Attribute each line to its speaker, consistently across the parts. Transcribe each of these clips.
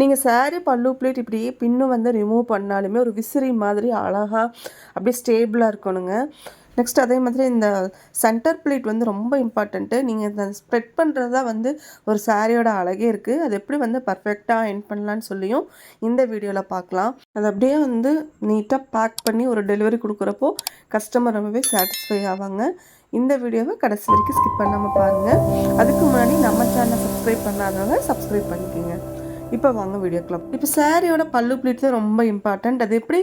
Speaker 1: நீங்கள் சாரீ பல்லு பிளேட் இப்படி பின்னு வந்து ரிமூவ் பண்ணாலுமே ஒரு விசிறி மாதிரி அழகாக அப்படியே ஸ்டேபிளாக இருக்கணுங்க. நெக்ஸ்ட் அதே மாதிரி இந்த சென்டர் பிளேட் வந்து ரொம்ப இம்பார்ட்டண்ட்டு நீங்கள் இந்த ஸ்ப்ரெட் பண்ணுறது தான் வந்து ஒரு சாரியோட அழகே இருக்குது அது எப்படி வந்து பர்ஃபெக்டாக என் பண்ணலான்னு சொல்லியும் இந்த வீடியோவில் பார்க்கலாம். அது அப்படியே வந்து நீட்டாக பேக் பண்ணி ஒரு டெலிவரி கொடுக்குறப்போ கஸ்டமர் ரொம்பவே சாட்டிஸ்ஃபை ஆவாங்க. இந்த வீடியோவை கடைசி வரைக்கும் ஸ்கிப் பண்ணாமல் பாருங்கள் அதுக்கு முன்னாடி நம்ம சேனலை சப்ஸ்கிரைப் பண்ணாதவங்க சப்ஸ்கிரைப் பண்ணிக்கோங்க. இப்போ வாங்க வீடியோ கிளப் இப்போ சாரியோட பல்லு பிளீட் தான் ரொம்ப இம்பார்ட்டண்ட் அது எப்படி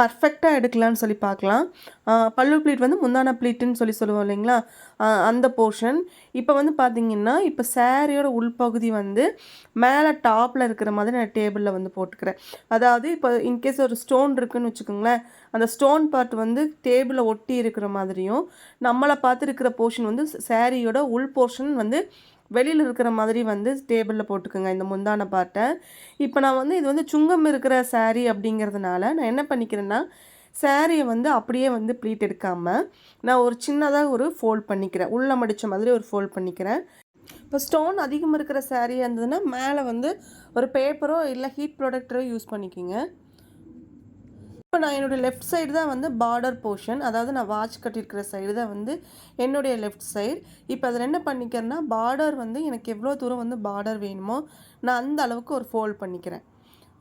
Speaker 1: பர்ஃபெக்டாக எடுக்கலாம்னு சொல்லி பார்க்கலாம். பல்லு பிளீட் வந்து முந்தான பிளீட்டுன்னு சொல்லி சொல்லுவோம் இல்லைங்களா? அந்த போர்ஷன் இப்போ வந்து பார்த்தீங்கன்னா இப்போ சாரியோட உள்பகுதி வந்து மேலே டாப்பில் இருக்கிற மாதிரி நான் டேபிளில் வந்து போட்டுக்கிறேன். அதாவது இப்போ இன்கேஸ் ஒரு ஸ்டோன் இருக்குதுன்னு வச்சுக்கோங்களேன் அந்த ஸ்டோன் பார்ட் வந்து டேபிளில் ஒட்டி இருக்கிற மாதிரியும் நம்மளை பார்த்து இருக்கிற போர்ஷன் வந்து சாரியோட உள் போர்ஷன் வந்து வெளியில் இருக்கிற மாதிரி வந்து டேபிளில் போட்டுக்கோங்க இந்த முந்தான பாட்டை. இப்போ நான் வந்து இது வந்து சுங்கம் இருக்கிற சாரீ அப்படிங்கிறதுனால நான் என்ன பண்ணிக்கிறேன்னா சாரியை வந்து அப்படியே வந்து ப்ளீட் எடுக்காமல் நான் ஒரு சின்னதாக ஒரு ஃபோல்ட் பண்ணிக்கிறேன். உள்ள மடித்த மாதிரி ஒரு ஃபோல்ட் பண்ணிக்கிறேன். இப்போ ஸ்டோன் அதிகம் இருக்கிற சாரியாக இருந்ததுன்னா மேலே வந்து ஒரு பேப்பரோ இல்லை ஹீட் ப்ராடக்டரோ யூஸ் பண்ணிக்கோங்க. இப்போ நான் என்னுடைய லெஃப்ட் சைடு தான் வந்து பார்டர் போர்ஷன் அதாவது நான் வாட்ச் கட்டியிருக்கிற சைடு தான் வந்து என்னுடைய லெஃப்ட் சைடு இப்போ அதில் என்ன பண்ணிக்கிறேன்னா பார்டர் வந்து எனக்கு எவ்வளோ தூரம் வந்து பார்டர் வேணுமோ நான் அந்த அளவுக்கு ஒரு ஃபோல்ட் பண்ணிக்கிறேன்.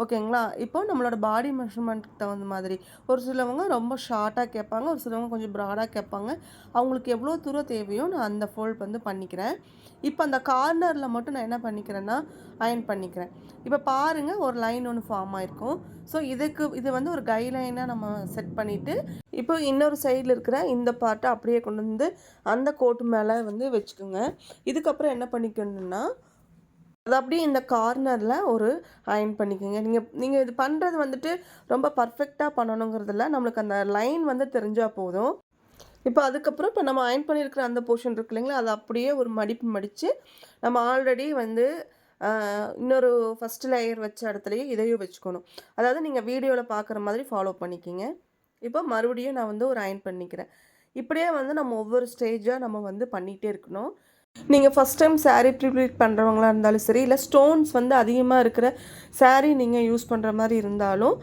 Speaker 1: ஓகேங்களா? இப்போ நம்மளோட பாடி மெஷர்மெண்ட்டுக்கு தகுந்த மாதிரி. ஒரு சிலவங்க ரொம்ப ஷார்ட்டாக கேட்பாங்க ஒரு சிலவங்க கொஞ்சம் ப்ராடாக கேட்பாங்க. அவங்களுக்கு எவ்வளோ தூரம் தேவையோ நான் அந்த ஃபோல்ட் வந்து பண்ணிக்கிறேன். இப்போ அந்த கார்னரில் மட்டும் நான் என்ன பண்ணிக்கிறேன்னா அயன் பண்ணிக்கிறேன். இப்போ பாருங்கள் ஒரு லைன் ஒன்று ஃபார்ம் ஆகிருக்கும் ஸோ இதுக்கு இது வந்து ஒரு கைட்லைனாக நம்ம செட் பண்ணிவிட்டு இப்போ இன்னொரு சைடில் இருக்கிற இந்த பார்ட்டை அப்படியே கொண்டு வந்து அந்த கோட்டு மேலே வந்து வச்சுக்கோங்க. இதுக்கப்புறம் என்ன பண்ணிக்கணும்னா அது அப்படியே இந்த கார்னரில் ஒரு அயன் பண்ணிக்கோங்க. நீங்கள் நீங்கள் இது பண்ணுறது வந்துட்டு ரொம்ப பர்ஃபெக்டாக பண்ணணுங்கிறதுல நம்மளுக்கு அந்த லைன் வந்து தெரிஞ்சால் போதும். இப்போ அதுக்கப்புறம் இப்போ நம்ம அயன் பண்ணியிருக்கிற அந்த போர்ஷன் இருக்கு இல்லைங்களா? அதை அப்படியே ஒரு மடிப்பு மடித்து நம்ம ஆல்ரெடி வந்து இன்னொரு ஃபஸ்ட் லேயர் வச்ச இடத்துலையே இதையும் வச்சுக்கணும். அதாவது நீங்கள் வீடியோவில் பார்க்குற மாதிரி ஃபாலோ பண்ணிக்கிங்க. இப்போ மறுபடியும் நான் வந்து ஒரு அயன் பண்ணிக்கிறேன். இப்படியே வந்து நம்ம ஒவ்வொரு ஸ்டேஜாக நம்ம வந்து பண்ணிகிட்டே இருக்கணும். நீங்கள் ஃபஸ்ட் டைம் சாரீ ப்ரிப்ளீட் பண்ணுறவங்களா இருந்தாலும் சரி இல்லை ஸ்டோன்ஸ் வந்து அதிகமாக இருக்கிற சாரீ நீங்கள் யூஸ் பண்ணுற மாதிரி இருந்தாலும்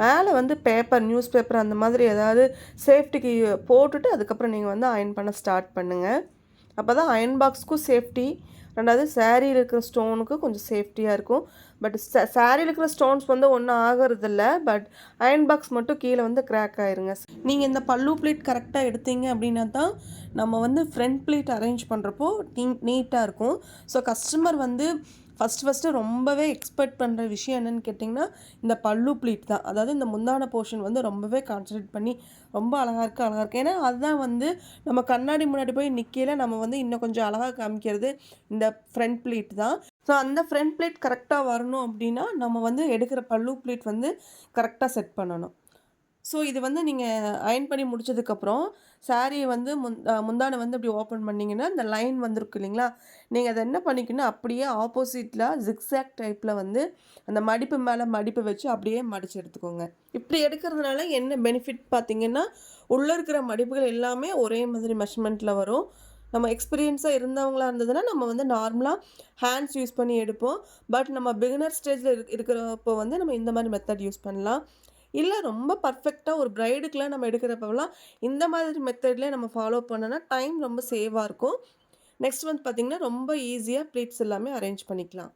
Speaker 1: மேலே வந்து பேப்பர் நியூஸ் பேப்பர் அந்த மாதிரி ஏதாவது சேஃப்டிக்கு போட்டுட்டு அதுக்கப்புறம் நீங்கள் வந்து அயன் பண்ண ஸ்டார்ட் பண்ணுங்கள் அப்போ தான் அயன் பாக்ஸ்க்கும் சேஃப்டி ரெண்டாவது சாரியில் இருக்கிற ஸ்டோனுக்கு கொஞ்சம் சேஃப்டியாக இருக்கும். பட் சாரியில் இருக்கிற ஸ்டோன்ஸ் வந்து ஒன்றும் ஆகிறதில்ல. பட் அயன் பாக்ஸ் மட்டும் கீழே வந்து கிராக் ஆயிருங்க. நீங்கள் இந்த பல்லு ப்ளீட் கரெக்டாக எடுத்தீங்க அப்படின்னா தான் நம்ம வந்து ஃப்ரண்ட் ப்ளீட் அரேஞ்ச் பண்ணுறப்போ நீ நீட்டாக இருக்கும். ஸோ கஸ்டமர் வந்து ஃபஸ்ட்டு ஃபஸ்ட்டு ரொம்பவே எக்ஸ்பெக்ட் பண்ணுற விஷயம் என்னென்னு கேட்டிங்கன்னா இந்த பல்லு ப்ளீட் தான். அதாவது இந்த முந்தான போர்ஷன் வந்து ரொம்பவே கான்சன்ட்ரேட் பண்ணி ரொம்ப அழகாக இருக்குது அழகாக இருக்குது ஏன்னா அதுதான் வந்து நம்ம கண்ணாடி முன்னாடி போய் நிற்கையில நம்ம வந்து இன்னும் கொஞ்சம் அழகாக காமிக்கிறது இந்த ஃப்ரண்ட் ப்ளீட் தான். ஸோ அந்த ஃப்ரண்ட் பிளேட் கரெக்டாக வரணும் அப்படின்னா நம்ம வந்து எடுக்கிற பல்லு பிளேட் வந்து கரெக்டாக செட் பண்ணணும். ஸோ இது வந்து நீங்கள் அயன் பண்ணி முடிச்சதுக்கப்புறம் சாரியை வந்து முந் முந்தானை வந்து இப்படி ஓப்பன் பண்ணிங்கன்னா இந்த லைன் வந்திருக்கு இல்லைங்களா? நீங்கள் அதை என்ன பண்ணிக்கணும்? அப்படியே ஆப்போசிட்டில் ஜிக்ஸாக் டைப்பில் வந்து அந்த மடிப்பு மேலே மடிப்பு வச்சு அப்படியே மடித்து எடுத்துக்கோங்க. இப்படி எடுக்கிறதுனால என்ன பெனிஃபிட் பார்த்திங்கன்னா உள்ளே இருக்கிற மடிப்புகள் எல்லாமே ஒரே மாதிரி மெஷர்மெண்ட்டில் வரும். நம்ம எக்ஸ்பீரியன்ஸாக இருந்தவங்களா இருந்ததுன்னா நம்ம வந்து நார்மலாக ஹேண்ட்ஸ் யூஸ் பண்ணி எடுப்போம். பட் நம்ம பிகினர் ஸ்டேஜில் இருக் இருக்கிறப்போ வந்து நம்ம இந்த மாதிரி மெத்தட் யூஸ் பண்ணலாம். இல்லை ரொம்ப பர்ஃபெக்டாக ஒரு ப்ரைடுக்கெலாம் நம்ம எடுக்கிறப்பெல்லாம் இந்த மாதிரி மெத்தட்லேயே நம்ம ஃபாலோ பண்ணோன்னா டைம் ரொம்ப சேவாக இருக்கும். நெக்ஸ்ட் வந்து பார்த்திங்கன்னா ரொம்ப ஈஸியாக ப்ளீட்ஸ் எல்லாமே அரேஞ்ச் பண்ணிக்கலாம்.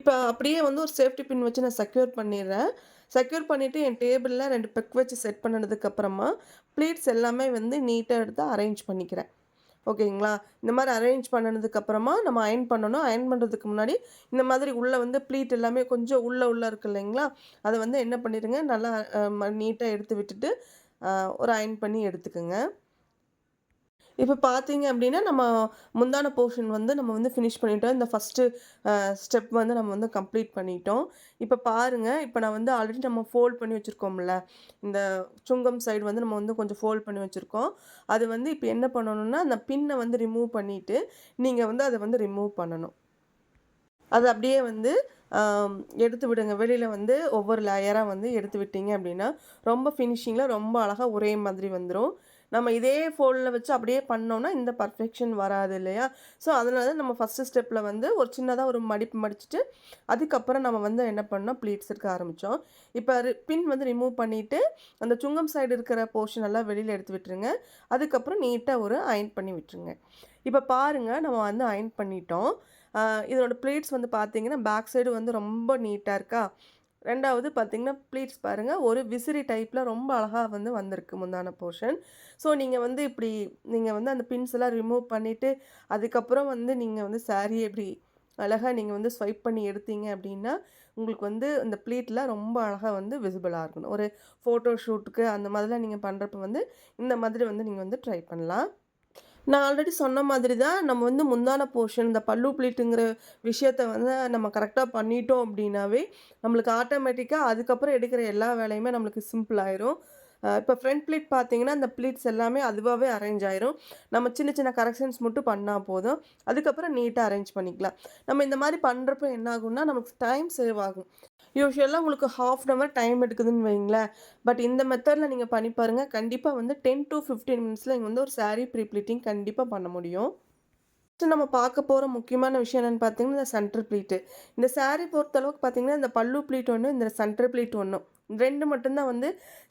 Speaker 1: இப்போ அப்படியே வந்து ஒரு சேஃப்டி பின் வச்சு நான் செக்யூர் பண்ணிடுறேன். செக்யூர் பண்ணிவிட்டு என் டேபிளில் ரெண்டு பெக் வச்சு செட் பண்ணதுக்கப்புறமா ப்ளீட்ஸ் எல்லாமே வந்து நீட்டாக எடுத்து அரேஞ்ச் பண்ணிக்கிறேன். ஓகேங்களா? இந்த மாதிரி அரேஞ்ச் பண்ணதுக்கப்புறமா நம்ம அயன் பண்ணணும். அயன் பண்ணுறதுக்கு முன்னாடி இந்த மாதிரி உள்ளே வந்து ப்ளீட் எல்லாமே கொஞ்சம் உள்ளே உள்ளே இருக்கு இல்லைங்களா? அதை வந்து என்ன பண்ணிடுங்க? நல்லா நீட்டாக எடுத்து விட்டுட்டு ஒரு அயன் பண்ணி எடுத்துக்கோங்க. இப்போ பார்த்தீங்க அப்படின்னா நம்ம முந்தான போர்ஷன் வந்து நம்ம வந்து ஃபினிஷ் பண்ணிட்டோம். இந்த ஃபஸ்ட்டு ஸ்டெப் வந்து நம்ம வந்து கம்ப்ளீட் பண்ணிட்டோம். இப்போ பாருங்கள் இப்போ நான் வந்து ஆல்ரெடி நம்ம ஃபோல்ட் பண்ணி வச்சுருக்கோம்ல. இந்த சுங்கம் சைடு வந்து நம்ம வந்து கொஞ்சம் ஃபோல்ட் பண்ணி வச்சுருக்கோம். அது வந்து இப்போ என்ன பண்ணணும்னா அந்த பின்னை வந்து ரிமூவ் பண்ணிவிட்டு நீங்கள் வந்து அதை வந்து ரிமூவ் பண்ணணும். அது அப்படியே வந்து எடுத்து விடுங்க. வெளியில் வந்து ஒவ்வொரு லேயராக வந்து எடுத்து விட்டீங்க அப்படின்னா ரொம்ப ஃபினிஷிங்கில் ரொம்ப அழகாக ஒரே மாதிரி வந்துடும் நம்ம இதே ஃபோல்டில் வச்சு அப்படியே பண்ணோம்னா இந்த பர்ஃபெக்ஷன் வராது இல்லையா? ஸோ அதனால தான் நம்ம ஃபஸ்ட்டு ஸ்டெப்பில் வந்து ஒரு சின்னதாக ஒரு மடிப்பு மடிச்சுட்டு அதுக்கப்புறம் நம்ம வந்து என்ன பண்ணோம்? ப்ளீட்ஸ் இருக்க ஆரம்பித்தோம் இப்போ பின் வந்து ரிமூவ் பண்ணிவிட்டு அந்த சுங்கம் சைடு இருக்கிற போர்ஷன் எல்லாம் வெளியில் எடுத்து விட்டுருங்க. அதுக்கப்புறம் நீட்டாக ஒரு அயன் பண்ணி விட்டுருங்க. இப்போ பாருங்கள் நம்ம வந்து அயன் பண்ணிட்டோம். இதனோட இதோட ப்ளீட்ஸ் வந்து பார்த்தீங்கன்னா பேக் சைடு வந்து ரொம்ப நீட்டாக இருக்கா? ரெண்டாவது பார்த்தீங்கன்னா ப்ளீட்ஸ் பாருங்கள் ஒரு விசிறி டைப்பில் ரொம்ப அழகாக வந்து வந்திருக்கு முந்தான போர்ஷன் ஸோ நீங்கள் வந்து இப்படி நீங்கள் வந்து அந்த பின்ஸ் எல்லாம் ரிமூவ் பண்ணிவிட்டு அதுக்கப்புறம் வந்து நீங்கள் வந்து சாரியை இப்படி அழகாக நீங்கள் வந்து ஸ்வைப் பண்ணி எடுத்தீங்க அப்படின்னா உங்களுக்கு வந்து இந்த ப்ளீட்டில் ரொம்ப அழகாக வந்து விசிபிளாக இருக்கணும். ஒரு ஃபோட்டோ ஷூட்டுக்கு அந்த மாதிரிலாம் நீங்கள் பண்ணுறப்ப வந்து இந்த மாதிரி வந்து நீங்கள் வந்து ட்ரை பண்ணலாம். நான் ஆல்ரெடி சொன்ன மாதிரி தான் நம்ம வந்து முந்தான போர்ஷன் இந்த பல்லு பிளீட்டுங்கிற விஷயத்த வந்து நம்ம கரெக்டாக பண்ணிட்டோம் அப்படின்னாவே நம்மளுக்கு ஆட்டோமேட்டிக்காக அதுக்கப்புறம் எடுக்கிற எல்லா வேலையுமே நம்மளுக்கு சிம்பிள் ஆயிரும். இப்போ ஃப்ரண்ட் ப்ளீட் பார்த்தீங்கன்னா இந்த ப்ளீட்ஸ் எல்லாமே அதுவாகவே அரேஞ்ச் ஆயிரும். நம்ம சின்ன சின்ன கரெக்ஷன்ஸ் மட்டும் பண்ணால் போதும். அதுக்கப்புறம் நீட்டாக அரேஞ்ச் பண்ணிக்கலாம். நம்ம இந்த மாதிரி பண்ணுறப்ப என்ன ஆகும்னா நமக்கு டைம் சேவ் ஆகும். யூஸ்வலாக உங்களுக்கு ஹாஃப் அன் ஹவர் டைம் எடுக்குதுன்னு வைங்களேன் பட் இந்த மெத்தடில் நீங்கள் பண்ணி பாருங்கள் கண்டிப்பாக வந்து டென் டு ஃபிஃப்டீன் மினிட்ஸில் இங்கே வந்து ஒரு சாரீ ப்ரீப்ளீட்டிங் கண்டிப்பாக பண்ண முடியும். ஃபஸ்ட்டு நம்ம பார்க்க போகிற முக்கியமான விஷயம் என்னென்னு பார்த்தீங்கன்னா இந்த சென்டர் ப்ளீட்டு இந்த சாரீ பொறுத்தளவுக்கு பார்த்தீங்கன்னா இந்த பல்லு ப்ளீட் ஒன்று இந்த சென்டர் ப்ளீட் ஒன்றும் ரெண்டு மட்டும்தான் வந்து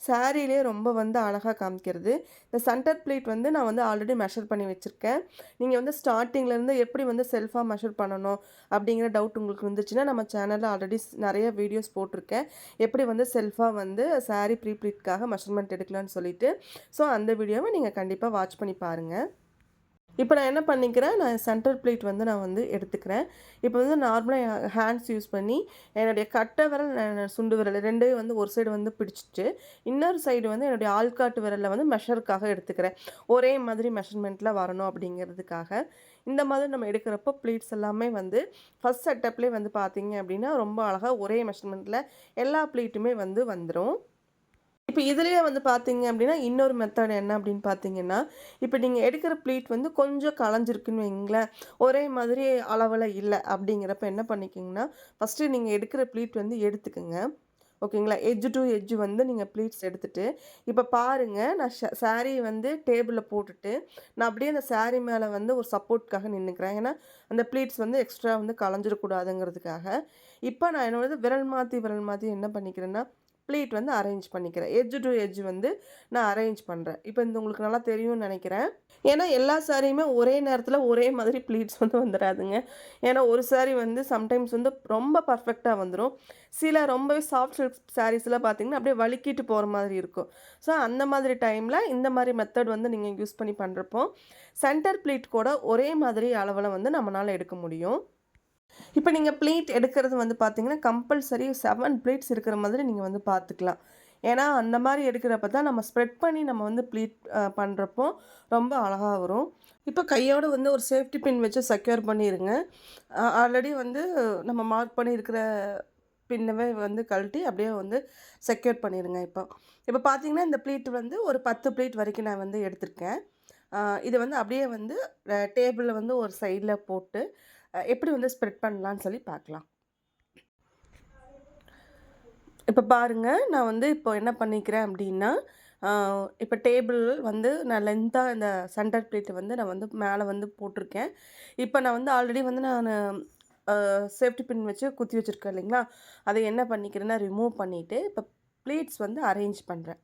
Speaker 1: சாரிலே ரொம்ப வந்து அழகாக காமிக்கிறது. இந்த சென்டர் பிளேட் வந்து நான் வந்து ஆல்ரெடி மெஷர் பண்ணி வச்சுருக்கேன். நீங்கள் வந்து ஸ்டார்டிங்லேருந்து எப்படி வந்து செல்ஃபாக மெஷர் பண்ணணும் அப்படிங்கிற டவுட் உங்களுக்கு இருந்துச்சுன்னா நம்ம சேனலில் ஆல்ரெடி நிறைய வீடியோஸ் போட்டிருக்கேன். எப்படி வந்து செல்ஃபாக வந்து சாரீ ப்ரீ ப்ளீட்காக மெஷர்மெண்ட் எடுக்கலாம்னு சொல்லிட்டு. ஸோ அந்த வீடியோவை நீங்கள் கண்டிப்பாக வாட்ச் பண்ணி பாருங்கள் இப்போ நான் என்ன பண்ணிக்கிறேன்? நான் சென்டர் பிளேட் வந்து நான் வந்து எடுத்துக்கிறேன். இப்போ வந்து நார்மலாக ஹேண்ட்ஸ் யூஸ் பண்ணி என்னுடைய கட்டை விரல் நான் சுண்டு விரல் ரெண்டையும் வந்து ஒரு சைடு வந்து பிடிச்சிட்டு இன்னொரு சைடு வந்து என்னுடைய ஆள்காட்டு விரலில் வந்து மெஷருக்காக எடுத்துக்கிறேன். ஒரே மாதிரி மெஷர்மெண்ட்டில் வரணும் அப்படிங்கிறதுக்காக. இந்த மாதிரி நம்ம எடுக்கிறப்போ ப்ளீட்ஸ் எல்லாமே வந்து ஃபஸ்ட் செட்டப்லேயே வந்து பார்த்தீங்க அப்படின்னா ரொம்ப அழகாக ஒரே மெஷர்மெண்ட்டில் எல்லா ப்ளீட்டுமே வந்து வந்துடும் இப்போ இதுலேயே வந்து பார்த்தீங்க அப்படின்னா இன்னொரு மெத்தட் என்ன அப்படின்னு பார்த்தீங்கன்னா இப்போ நீங்கள் எடுக்கிற ப்ளீட் வந்து கொஞ்சம் களைஞ்சிருக்குன்னு வைங்களேன் ஒரே மாதிரி அளவில் இல்லை அப்படிங்கிறப்ப என்ன பண்ணிக்கிங்கன்னா ஃபஸ்ட்டு நீங்கள் எடுக்கிற ப்ளீட் வந்து எடுத்துக்கோங்க. ஓகேங்களா? எஜ்ஜு டு எஜ்ஜு வந்து நீங்கள் ப்ளீட்ஸ் எடுத்துட்டு இப்போ பாருங்கள் நான் சாரீ வந்து டேபிளில் போட்டுட்டு நான் அப்படியே அந்த சாரீ மேலே வந்து ஒரு சப்போர்ட்காக நின்றுக்கிறேன் ஏன்னா அந்த ப்ளீட்ஸ் வந்து எக்ஸ்ட்ரா வந்து களைஞ்சிடக்கூடாதுங்கிறதுக்காக இப்போ நான் என்னோடது விரல் மாற்றி விரல் மாற்றி என்ன பண்ணிக்கிறேன்னா ப்ளீட் வந்து அரேஞ்ச் பண்ணிக்கிறேன். எட்ஜ் டு எட்ஜ் வந்து நான் அரேஞ்ச் பண்ணுறேன் இப்போ இந்த உங்களுக்கு நல்லா தெரியும்னு நினைக்கிறேன். ஏன்னா எல்லா சாரியுமே ஒரே நேரத்தில் ஒரே மாதிரி ப்ளீட்ஸ் வந்து வந்துடாதுங்க. ஏன்னா ஒரு saree வந்து சம்டைம்ஸ் வந்து ரொம்ப பர்ஃபெக்டாக வந்துடும் சில ரொம்பவே சாஃப்ட் சில்க் சாரீஸ்லாம் பார்த்தீங்கன்னா அப்படியே வலிக்கிட்டு போகிற மாதிரி இருக்கும். ஸோ அந்த மாதிரி டைமில் இந்த மாதிரி மெத்தட் வந்து நீங்கள் யூஸ் பண்ணி பண்ணுறப்போ சென்டர் ப்ளீட் கூட ஒரே மாதிரி அளவில் வந்து நம்மளால் எடுக்க முடியும். இப்போ நீங்கள் ப்ளீட் எடுக்கிறது வந்து பார்த்தீங்கன்னா கம்பல்சரி செவன் பிளேட்ஸ் இருக்கிற மாதிரி நீங்கள் வந்து பார்த்துக்கலாம் ஏன்னா அந்த மாதிரி எடுக்கிறப்ப தான் நம்ம ஸ்ப்ரெட் பண்ணி நம்ம வந்து ப்ளீட் பண்ணுறப்போ ரொம்ப அழகாக வரும். இப்போ கையோடு வந்து ஒரு சேஃப்டி பின் வச்சு செக்யூர் பண்ணிடுங்க ஆல்ரெடி வந்து நம்ம மார்க் பண்ணியிருக்கிற பின்னவே வந்து கழட்டி அப்படியே வந்து செக்யூர் பண்ணிடுங்க இப்போ. இப்போ பார்த்தீங்கன்னா இந்த ப்ளீட் வந்து ஒரு பத்து ப்ளீட் வரைக்கும் நான் வந்து எடுத்திருக்கேன். இது வந்து அப்படியே வந்து டேபிளில் வந்து ஒரு சைடில் போட்டு எப்படி வந்து ஸ்ப்ரெட் பண்ணலான்னு சொல்லி பார்க்கலாம். இப்போ பாருங்கள் நான் வந்து இப்போ என்ன பண்ணிக்கிறேன் அப்படின்னா இப்போ டேபிள் வந்து நான் லென்த்தாக இந்த சென்டர் பிளேட்டு வந்து நான் வந்து மேலே வந்து போட்டிருக்கேன். இப்போ நான் வந்து ஆல்ரெடி வந்து நான் சேஃப்டி பின் வச்சு குத்தி வச்சுருக்கேன் இல்லைங்களா? அதை என்ன பண்ணிக்கிறேன்னா ரிமூவ் பண்ணிவிட்டு இப்போ பிளேட்ஸ் வந்து அரேஞ்ச் பண்ணுறேன்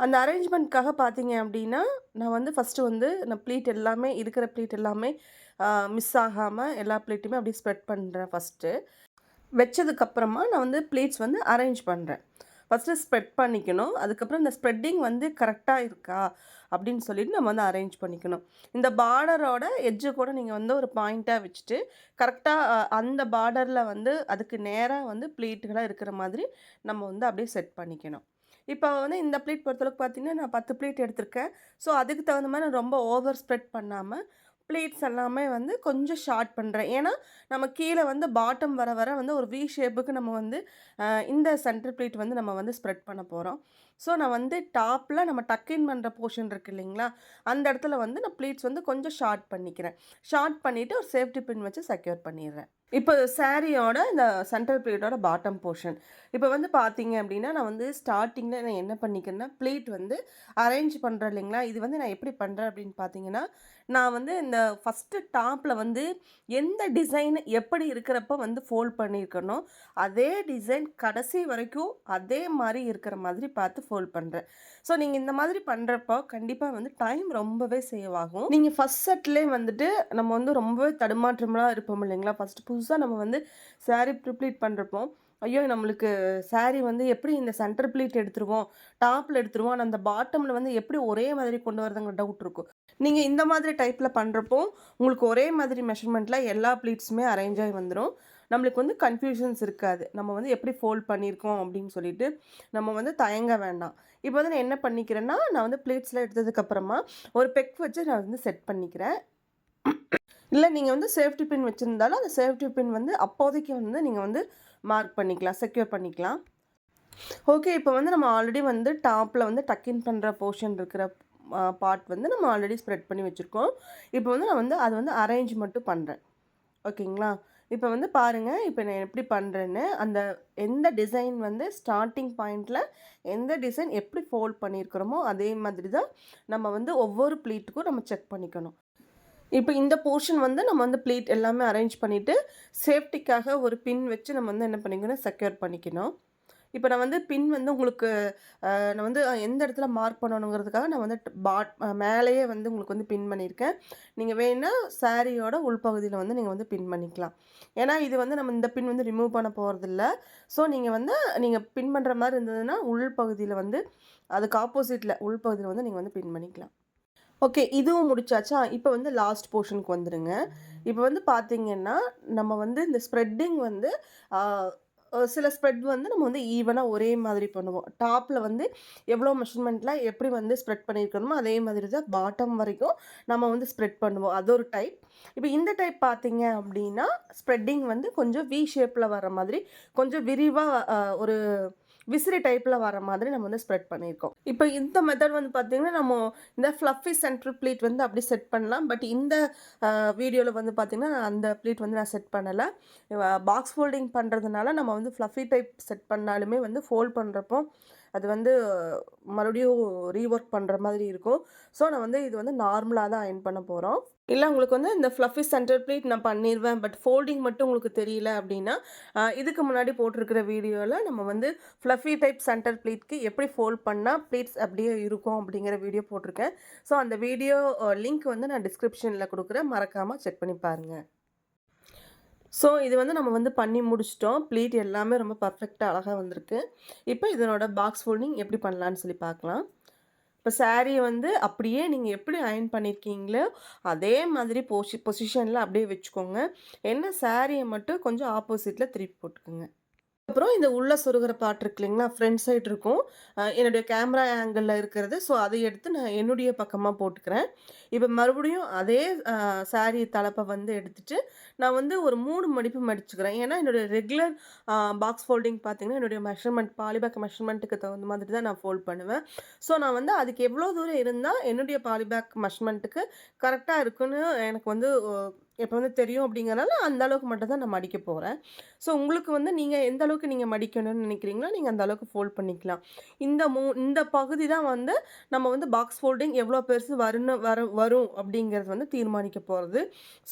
Speaker 1: அந்த அரேஞ்ச்மெண்ட்காக பார்த்தீங்க அப்படின்னா நான் வந்து ஃபஸ்ட்டு வந்து நான் ப்ளீட் எல்லாமே இருக்கிற ப்ளீட் எல்லாமே மிஸ் ஆகாமல் எல்லா ப்ளீட்டுமே அப்படியே ஸ்ப்ரெட் பண்ணுறேன் ஃபஸ்ட்டு வச்சதுக்கப்புறமா நான் வந்து ப்ளீட்ஸ் வந்து அரேஞ்ச் பண்ணுறேன் ஃபஸ்ட்டு ஸ்ப்ரெட் பண்ணிக்கணும். அதுக்கப்புறம் இந்த ஸ்ப்ரெட்டிங் வந்து கரெக்டாக இருக்கா அப்படின்னு சொல்லிட்டு நம்ம வந்து அரேஞ்ச் பண்ணிக்கணும். இந்த பார்டரோட எட்ஜு கூட நீங்கள் வந்து ஒரு பாயிண்ட்டாக வச்சுட்டு கரெக்டாக அந்த பார்டரில் வந்து அதுக்கு நேராக வந்து ப்ளீட்டுகளாக இருக்கிற மாதிரி நம்ம வந்து அப்படியே செட் பண்ணிக்கணும். இப்போ வந்து இந்த ப்ளீட் பொறுத்தளவுக்கு பார்த்தீங்கன்னா நான் பத்து ப்ளீட் எடுத்திருக்கேன். ஸோ அதுக்கு தகுந்த மாதிரி நான் ரொம்ப ஓவர் ஸ்ப்ரெட் பண்ணாமல் ப்ளீட்ஸ் எல்லாமே வந்து கொஞ்சம் ஷார்ட் பண்ணுறேன் ஏன்னா நம்ம கீழே வந்து பாட்டம் வர வர வந்து ஒரு வி ஷேப்புக்கு நம்ம வந்து இந்த சென்டர் ப்ளீட் வந்து நம்ம வந்து ஸ்ப்ரெட் பண்ண போகிறோம் ஸோ நான் வந்து டாப்பில் நம்ம டக்கின் பண்ணுற போர்ஷன் இருக்கு இல்லைங்களா? அந்த இடத்துல வந்து நான் ப்ளீட்ஸ் வந்து கொஞ்சம் ஷார்ட் பண்ணிக்கிறேன். ஷார்ட் பண்ணிவிட்டு ஒரு சேஃப்டி பின் வச்சு செக்யூர் பண்ணிடுறேன். இப்போ சாரியோட இந்த சென்டர் ப்ளீட்டோட பாட்டம் போர்ஷன். இப்போ வந்து பார்த்தீங்க அப்படின்னா நான் வந்து ஸ்டார்டிங்கில் நான் என்ன பண்ணிக்கிறேன்னா ப்ளீட் வந்து அரேஞ்ச் பண்ணுறேன் இல்லைங்களா? இது வந்து நான் எப்படி பண்ணுறேன் அப்படின்னு பார்த்தீங்கன்னா நான் வந்து இந்த ஃபஸ்ட்டு டாப்பில் வந்து எந்த டிசைன் எப்படி இருக்கிறப்ப வந்து ஃபோல்ட் பண்ணியிருக்கணும் அதே டிசைன் கடைசி வரைக்கும் அதே மாதிரி இருக்கிற மாதிரி பார்த்து ஃபோல்ட் பண்ணுறேன் ஸோ நீங்கள் இந்த மாதிரி பண்ணுறப்போ கண்டிப்பாக வந்து டைம் ரொம்பவே சேவ் ஆகும். நீங்கள் ஃபஸ்ட் செட்லேயே வந்துட்டு நம்ம வந்து ரொம்பவே தடுமாற்றமெல்லாம் இருப்போம் இல்லைங்களா? ஃபஸ்ட்டு புதுசாக நம்ம வந்து சாரீ ப்ரிப்ளீட் பண்ணுறப்போ ஐயோ நம்மளுக்கு சாரீ வந்து எப்படி இந்த சென்டர் பிளீட் எடுத்துருவோம் டாப்பில் எடுத்துருவோம் அந்த பாட்டமில் வந்து எப்படி ஒரே மாதிரி கொண்டு வரதுங்கிற டவுட் இருக்கும். நீங்கள் இந்த மாதிரி டைப்பில் பண்ணுறப்போ உங்களுக்கு ஒரே மாதிரி மெஷர்மெண்ட்டில் எல்லா ப்ளீட்ஸுமே அரேஞ்ச் ஆகி வந்துடும் நம்மளுக்கு வந்து கன்ஃபியூஷன்ஸ் இருக்காது. நம்ம வந்து எப்படி ஃபோல்ட் பண்ணியிருக்கோம் அப்படின்னு சொல்லிட்டு நம்ம வந்து தயங்க வேண்டாம். இப்போ வந்து நான் என்ன பண்ணிக்கிறேன்னா நான் வந்து பிளேட்ஸில் எடுத்ததுக்கப்புறமா ஒரு பெக் வச்சு நான் வந்து செட் பண்ணிக்கிறேன். இல்லை நீங்கள் வந்து சேஃப்டி பின் வச்சுருந்தாலும் அந்த சேஃப்டி பின் வந்து அப்போதைக்கு வந்து நீங்கள் வந்து மார்க் பண்ணிக்கலாம் செக்யூர் பண்ணிக்கலாம். ஓகே இப்போ வந்து நம்ம ஆல்ரெடி வந்து டாப்பில் வந்து டக்கின் பண்ணுற போர்ஷன் இருக்கிற பார்ட் வந்து நம்ம ஆல்ரெடி ஸ்ப்ரெட் பண்ணி வச்சுருக்கோம். இப்போ வந்து நான் வந்து அதை வந்து அரேஞ்ச் மட்டும் பண்ணுறேன் ஓகேங்களா இப்போ வந்து பாருங்கள் இப்போ நான் எப்படி பண்ணுறேன்னு அந்த எந்த டிசைன் வந்து ஸ்டார்டிங் பாயிண்டில் எந்த டிசைன் எப்படி ஃபோல்ட் பண்ணியிருக்கிறோமோ அதே மாதிரி தான் நம்ம வந்து ஒவ்வொரு ப்ளீட்டுக்கும் நம்ம செக் பண்ணிக்கணும். இப்போ இந்த போர்ஷன் வந்து நம்ம வந்து ப்ளீட் எல்லாமே அரேஞ்ச் பண்ணிவிட்டு சேஃப்டிக்காக ஒரு பின் வச்சு நம்ம வந்து என்ன பண்ணிக்கணும் செக்யூர் பண்ணிக்கணும். இப்போ நான் வந்து பின் வந்து உங்களுக்கு நான் வந்து எந்த இடத்துல மார்க் பண்ணணுங்கிறதுக்காக நான் வந்து பாட் மேலேயே வந்து உங்களுக்கு வந்து பின் பண்ணியிருக்கேன். நீங்கள் வேணால் சாரியோட உள்பகுதியில் வந்து நீங்கள் வந்து பின் பண்ணிக்கலாம். ஏன்னா இது வந்து நம்ம இந்த பின் வந்து ரிமூவ் பண்ண போகிறதில்ல ஸோ நீங்கள் வந்து நீங்கள் பின் பண்ணுற மாதிரி இருந்ததுன்னா உள்பகுதியில் வந்து அதுக்கு ஆப்போசிட்டில் உள்பகுதியில் வந்து நீங்கள் வந்து பின் பண்ணிக்கலாம். ஓகே இதுவும் முடிச்சாச்சா? இப்போ வந்து லாஸ்ட் போர்ஷனுக்கு வந்துடுங்க இப்போ வந்து பார்த்தீங்கன்னா நம்ம வந்து இந்த ஸ்ப்ரெட்டிங் வந்து சில ஸ்ப்ரெட் வந்து நம்ம வந்து ஈவனாக ஒரே மாதிரி பண்ணுவோம். டாப்பில் வந்து எவ்வளோ மெஷர்மெண்ட்டில் எப்படி வந்து ஸ்ப்ரெட் பண்ணியிருக்கணுமோ அதே மாதிரி தான் பாட்டம் வரைக்கும் நம்ம வந்து ஸ்ப்ரெட் பண்ணுவோம். அது ஒரு டைப் இப்போ இந்த டைப் பார்த்தீங்க அப்படின்னா ஸ்ப்ரெட்டிங் வந்து கொஞ்சம் வி ஷேப்பில் வர மாதிரி கொஞ்சம் விரிவாக ஒரு விசிறி டைப்பில் வர மாதிரி நம்ம வந்து ஸ்ப்ரெட் பண்ணியிருக்கோம். இப்போ இந்த மெத்தட் வந்து பார்த்திங்கன்னா நம்ம இந்த ஃப்ளஃபி சென்டர் ப்ளீட் வந்து அப்படி செட் பண்ணலாம். பட் இந்த வீடியோவில் வந்து பார்த்திங்கன்னா நான் அந்த ப்ளீட் வந்து நான் செட் பண்ணலை. பாக்ஸ் ஃபோல்டிங் பண்ணுறதுனால நம்ம வந்து ஃப்ளஃபி டைப் செட் பண்ணாலுமே வந்து ஃபோல்ட் பண்ணுறப்போ அது வந்து மறுபடியும் ரீஒர்க் பண்ணுற மாதிரி இருக்கும். ஸோ நான் வந்து இது வந்து நார்மலாக தான் அயன் பண்ண போகிறோம் இல்லை உங்களுக்கு வந்து இந்த ஃப்ளஃபி சென்டர் பிளேட் நான் பண்ணிடுவேன் பட் ஃபோல்டிங் மட்டும் உங்களுக்கு தெரியல அப்படின்னா இதுக்கு முன்னாடி போட்டிருக்கிற வீடியோவில் நம்ம வந்து ஃப்ளஃபி டைப் சென்டர் பிளேட்க்கு எப்படி ஃபோல்ட் பண்ணால் ப்ளீட்ஸ் அப்படியே இருக்கும் அப்படிங்கிற வீடியோ போட்டிருக்கேன். ஸோ அந்த வீடியோ லிங்க் வந்து நான் டிஸ்கிரிப்ஷனில் கொடுக்குறேன். மறக்காமல் செக் பண்ணி பாருங்கள் ஸோ இது வந்து நம்ம வந்து பண்ணி முடிச்சிட்டோம். ப்ளீட் எல்லாமே ரொம்ப பர்ஃபெக்டாக அழகாக வந்திருக்கு. இப்போ இதனோட பாக்ஸ் ஃபோல்டிங் எப்படி பண்ணலான்னு சொல்லி பார்க்கலாம். இப்போ சாரியை வந்து அப்படியே நீங்கள் எப்படி அயன் பண்ணியிருக்கீங்களோ அதே மாதிரி பொசி பொசிஷனில் அப்படியே வச்சுக்கோங்க. என்ன சாரியை மட்டும் கொஞ்சம் ஆப்போசிட்டில் திருப்பி போட்டுக்கோங்க. அப்புறம் இந்த உள்ள சொருகிற பாட்டு இருக்கு இல்லைங்களா ஃப்ரண்ட் சைடு இருக்கும். என்னுடைய கேமரா ஆங்கிளில் இருக்கிறது. ஸோ அதை எடுத்து நான் என்னுடைய பக்கமாக போட்டுக்கிறேன். இப்போ மறுபடியும் அதே சாரீ தலைப்பை வந்து எடுத்துட்டு நான் வந்து ஒரு மூணு மடிப்பு மடிச்சுக்கிறேன். ஏன்னா என்னுடைய ரெகுலர் பாக்ஸ் ஃபோல்டிங் பார்த்தீங்கன்னா என்னுடைய மெஷர்மெண்ட் பாலிபேக் மெஷர்மெண்ட்டுக்கு தகுந்த மாதிரி தான் நான் ஃபோல்ட் பண்ணுவேன். ஸோ நான் வந்து அதுக்கு எவ்வளோ தூரம் இருந்தால் என்னுடைய பாலிபேக் மெஷர்மெண்ட்டுக்கு கரெக்டாக இருக்குன்னு எனக்கு வந்து இப்போ வந்து தெரியும் அப்படிங்கறனால அந்த அளவுக்கு மட்டும் தான் நான் மடிக்க போகிறேன் ஸோ உங்களுக்கு வந்து நீங்கள் எந்த அளவுக்கு நீங்கள் மடிக்கணும்னு நினைக்கிறீங்களோ நீங்கள் அந்த அளவுக்கு ஃபோல்ட் பண்ணிக்கலாம். இந்த மூ இந்த பகுதி தான் வந்து நம்ம வந்து பாக்ஸ் ஃபோல்டிங் எவ்வளோ பெருசு வரும்னு வர வரும் அப்படிங்கிறது வந்து தீர்மானிக்க போகிறது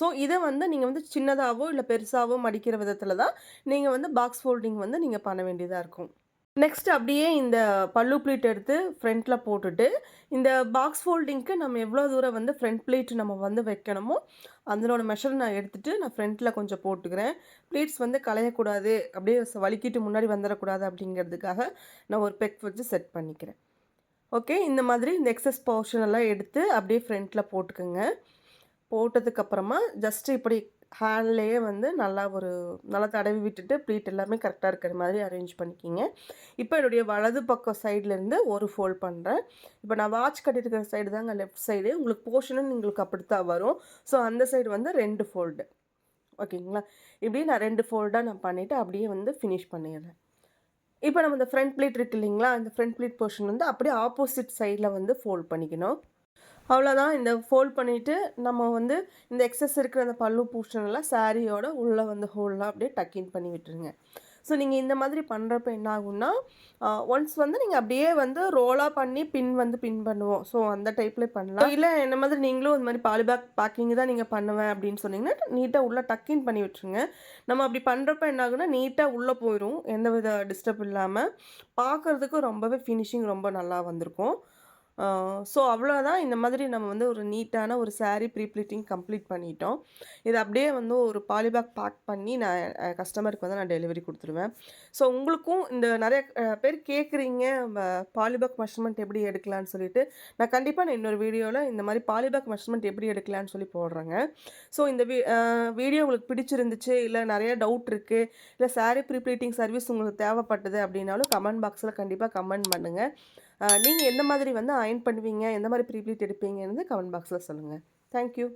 Speaker 1: ஸோ இதை வந்து நீங்கள் வந்து சின்னதாகவோ இல்லை பெருசாகவோ மடிக்கிற விதத்தில் தான் நீங்கள் வந்து பாக்ஸ் ஃபோல்டிங் வந்து நீங்கள் பண்ண வேண்டியதாக இருக்கும். நெக்ஸ்ட் அப்படியே இந்த பல்லு பிளீட் எடுத்து ஃப்ரண்ட்டில் போட்டுட்டு இந்த பாக்ஸ் ஃபோல்டிங்க்கு நம்ம எவ்வளோ தூரம் வந்து ஃப்ரண்ட் பிளீட் நம்ம வந்து வைக்கணுமோ அதனோட மெஷர் நான் எடுத்துகிட்டு நான் ஃப்ரண்ட்டில் கொஞ்சம் போட்டுக்கிறேன். ப்ளீட்ஸ் வந்து களையக்கூடாது. அப்படியே வலிக்கிட்டு முன்னாடி வந்துடக்கூடாது அப்படிங்கிறதுக்காக நான் ஒரு பெக் வச்சு செட் பண்ணிக்கிறேன். ஓகே இந்த மாதிரி இந்த எக்ஸஸ் போர்ஷன் எல்லாம் எடுத்து அப்படியே ஃப்ரண்ட்டில் போட்டுக்கோங்க. போட்டதுக்கப்புறமா ஜஸ்ட் இப்படி ஹேண்ட்லேயே வந்து நல்லா ஒரு நல்லா தடவி விட்டுட்டு ப்ளீட் எல்லாமே கரெக்டாக இருக்கிற மாதிரி அரேஞ்ச் பண்ணிக்கிங்க. இப்போ என்னுடைய வலது பக்கம் சைட்லேருந்து ஒரு ஃபோல்ட் பண்ணுறேன் இப்போ நான் வாட்ச் கட்டியிருக்கிற சைடு தாங்க லெஃப்ட் சைடு. உங்களுக்கு போர்ஷனும் உங்களுக்கு அப்படித்தான் வரும். ஸோ அந்த சைடு வந்து ரெண்டு ஃபோல்டு. ஓகேங்களா? இப்படி நான் ரெண்டு ஃபோல்டாக நான் பண்ணிவிட்டு அப்படியே வந்து ஃபினிஷ் பண்ணிடுறேன். இப்போ நம்ம இந்த ஃப்ரண்ட் ப்ளீட் இருக்கு இல்லைங்களா? இந்த ஃப்ரண்ட் ப்ளீட் போர்ஷன் வந்து அப்படியே ஆப்போசிட் சைடில் வந்து ஃபோல்ட் பண்ணிக்கணும். அவ்வளோதான் இந்த ஃபோல்ட் பண்ணிவிட்டு நம்ம வந்து இந்த எக்ஸஸ் இருக்கிற அந்த பல்லு பூஷனெல்லாம் சாரியோட உள்ளே வந்து ஹோல்லாம் அப்படியே டக்கின் பண்ணி விட்டுருங்க. ஸோ நீங்கள் இந்த மாதிரி பண்ணுறப்ப என்ன ஆகும்னா ஒன்ஸ் வந்து நீங்கள் அப்படியே வந்து ரோலாக பண்ணி பின் வந்து பின் பண்ணுவோம். ஸோ அந்த டைப்லேயே பண்ணலாம். இல்லை என்ன மாதிரி நீங்களும் இந்த மாதிரி பாலிபேக் பேக்கிங் தான் நீங்கள் பண்ணுவேன் அப்படின்னு சொன்னீங்கன்னா நீட்டாக உள்ளே டக்கின் பண்ணி விட்டுருங்க. நம்ம அப்படி பண்ணுறப்ப என்ன ஆகுனா நீட்டாக உள்ளே போயிடும் எந்த வித டிஸ்டர்ப் இல்லாமல் பார்க்குறதுக்கு ரொம்பவே ஃபினிஷிங் ரொம்ப நல்லா வந்திருக்கும். ஸோ அவ்வளோதான். இந்த மாதிரி நம்ம வந்து ஒரு நீட்டான ஒரு சாரீ ப்ரீ ப்ளீட்டிங் கம்ப்ளீட் பண்ணிட்டோம். இது அப்படியே வந்து ஒரு பாலிபேக் பேக் பண்ணி நான் கஸ்டமருக்கு வந்து நான் டெலிவரி கொடுத்துருவேன். ஸோ உங்களுக்கும் இந்த நிறைய பேர் கேட்குறீங்க பாலிபேக் மெஷர்மெண்ட் எப்படி எடுக்கலான்னு சொல்லிட்டு நான் கண்டிப்பாக நான் இன்னொரு வீடியோவில் இந்த மாதிரி பாலிபேக் மெஷர்மெண்ட் எப்படி எடுக்கலான்னு சொல்லி போடுறேங்க. ஸோ இந்த வீ வீடியோ உங்களுக்கு பிடிச்சிருந்துச்சு இல்லை நிறைய டவுட் இருக்குது இல்லை சாரீ ப்ரீ ப்ளீட்டிங் சர்வீஸ் உங்களுக்கு தேவைப்பட்டது அப்படின்னாலும் கமெண்ட் பாக்ஸில் கண்டிப்பாக கமெண்ட் பண்ணுங்கள் நீங்கள் எந்த மாதிரி வந்து அயன் பண்ணுவீங்க? எந்த மாதிரி ப்ரீப்ளீட் எடுப்பீங்கன்னு கமெண்ட் பாக்ஸில் சொல்லுங்கள் தேங்க்யூ.